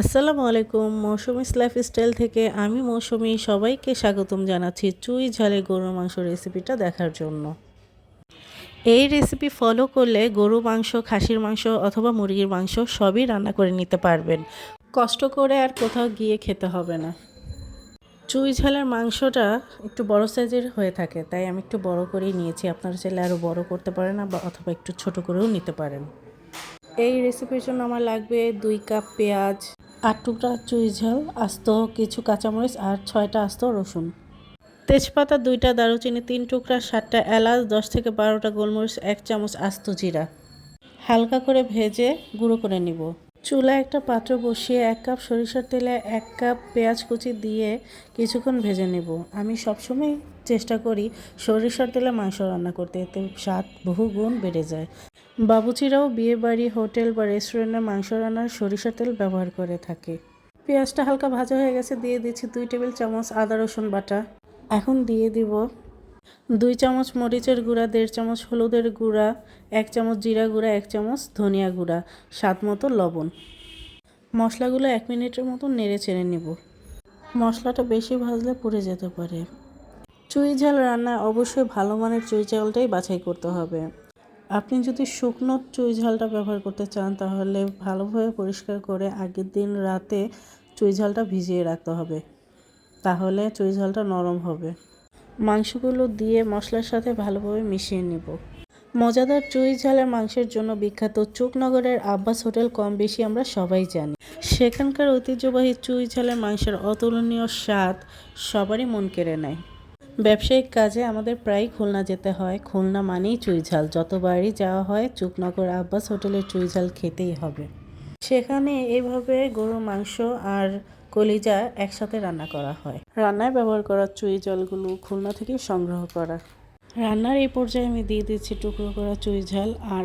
আসসালামু আলাইকুম, মৌসুমিস লাইফস্টাইল থেকে আমি মৌসুমি সবাইকে স্বাগতম জানাচ্ছি চুই ঝালে গরুর মাংস রেসিপিটা দেখার জন্য। এই রেসিপি ফলো করলে গরু মাংস, খাসির মাংস অথবা মুরগির মাংস সবই রান্না করে নিতে পারবেন। কষ্ট করে আর কোথাও গিয়ে খেতে হবে না। চুই ঝালের মাংসটা একটু বড় সাইজের হয়ে থাকে, তাই আমি একটু বড় করেই নিয়েছি। আপনারা চাইলে আরও বড় করতে পারেন বা অথবা একটু ছোট করেও নিতে পারেন। এই রেসিপির জন্য আমার লাগবে দুই কাপ পেঁয়াজ আট টুকরা চুই ঝাল, আস্ত কিছু কাঁচামরিচ আর ছয়টা আস্ত রসুন। তেজপাতা, দুইটা দারুচিনি, তিন টুকরা, সাতটা এলাচ, দশ থেকে বারোটা গোলমরিচ, এক চামচ আস্ত জিরা। হালকা করে ভেজে গুঁড়ো করে নিব। চুলা একটা পাত্র বসিয়ে এক কাপ সরিষার তেলে এক কাপ পেঁয়াজ কুচি দিয়ে কিছুক্ষণ ভেজে নেব। আমি সবসময় চেষ্টা করি সরিষার তেলে মাংস রান্না করতে, এতে স্বাদ বহু গুণ বেড়ে যায়। বাবুচিরাও বিয়ে বাড়ি হোটেল বা রেস্টুরেন্টে মাংস রান্নার সরিষা তেল ব্যবহার করে থাকে। পেঁয়াজটা হালকা ভাজা হয়ে গেছে, দিয়ে দিচ্ছি দুই টেবিল চামচ আদা, রসুন বাটা। এখন দিয়ে দিব দুই চামচ মরিচের গুঁড়া, দেড় চামচ হলুদের গুঁড়া, এক চামচ জিরা গুঁড়া, এক চামচ ধনিয়া গুঁড়া, স্বাদ মতো লবণ। মশলাগুলো এক মিনিটের মতো নেড়ে চেড়ে নিব। মশলাটা বেশি ভাজলে পুড়ে যেতে পারে। চুই ঝাল রান্না অবশ্যই ভালো মানের চুই ঝালটাই বাছাই করতে হবে। আপনি যদি শুকনো চুই ঝালটা ব্যবহার করতে চান, তাহলে ভালোভাবে পরিষ্কার করে আগের দিন রাতে চুই ঝালটা ভিজিয়ে রাখতে হবে। তাহলে চুই ঝালটা নরম হবে। মাংসগুলো দিয়ে মশলার সাথে ভালোভাবে মিশিয়ে নিব। মজাদার চুই ঝালের মাংসের জন্য বিখ্যাত চুকনগরের আব্বাস হোটেল কম বেশি আমরা সবাই জানি। সেখানকার ঐতিহ্যবাহী চুই ঝালের মাংসের অতুলনীয় স্বাদ সবারই মন কেড়ে নেয়। ব্যবসায়িক কাজে আমাদের প্রায় খুলনা যেতে হয়। খুলনা মানেই চুই ঝাল। যতবারই যাওয়া হয়, চুকনগর, আব্বাস হোটেলের চুই ঝাল খেতেই হবে। সেখানে এইভাবে গরুর মাংস আর কলিজা একসাথে রান্না করা হয়। রান্নায় ব্যবহার করা চুই জলগুলো খুলনা থেকে সংগ্রহ করা। রান্নার এই পর্যায়ে আমি দিয়ে দিচ্ছি টুকরো করা চুই ঝাল আর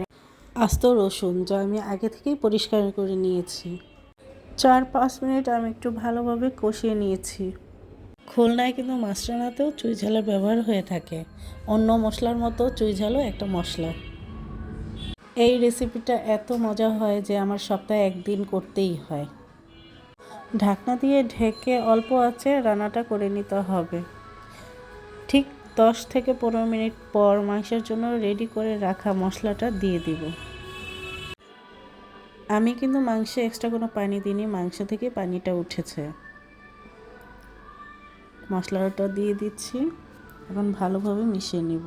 আস্ত রসুন, যা আমি আগে থেকেই পরিষ্কার করে নিয়েছি। চার পাঁচ মিনিট আমি একটু ভালোভাবে কষিয়ে নিয়েছি। খুলনায় কিন্তু মাছ রান্নাতেও চুই ঝালের ব্যবহার হয়ে থাকে। অন্য মশলার মতো চুই ঝালও একটা মশলা। এই রেসিপিটা এত মজা হয় যে আমার সপ্তাহে একদিন করতেই হয়। ঢাকনা দিয়ে ঢেকে অল্প আছে, রান্নাটা করে নিতে হবে। ঠিক দশ থেকে পনেরো মিনিট পর মাংসের জন্য রেডি করে রাখা মশলাটা দিয়ে দিব। আমি কিন্তু মাংসে এক্সট্রা কোনো পানি দিইনি, মাংস থেকে পানিটা উঠেছে। মশলাটা দিয়ে দিচ্ছি। এখন ভালোভাবে মিশিয়ে নিব।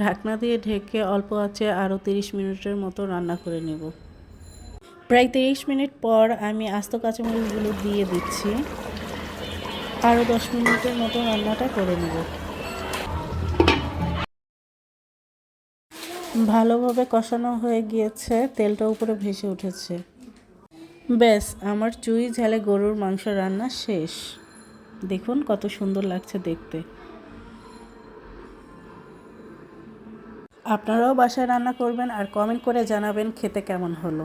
ঢাকনা দিয়ে ঢেকে অল্প আছে আরও তিরিশ মিনিটের মতো রান্না করে নেব। প্রায় তিরিশ মিনিট পর আমি আস্ত কাঁচামরিচগুলো দিয়ে দিচ্ছি। আরও দশ মিনিটের মতো রান্নাটা করে নেব। ভালোভাবে কষানো হয়ে গিয়েছে, তেলটা উপরে ভেসে উঠেছে। ব্যাস, আমার চুই ঝালে গরুর মাংস রান্না শেষ। দেখুন কত সুন্দর লাগছে দেখতে। আপনারাও বাসায় রান্না করবেন আর কমেন্ট করে জানাবেন খেতে কেমন হলো।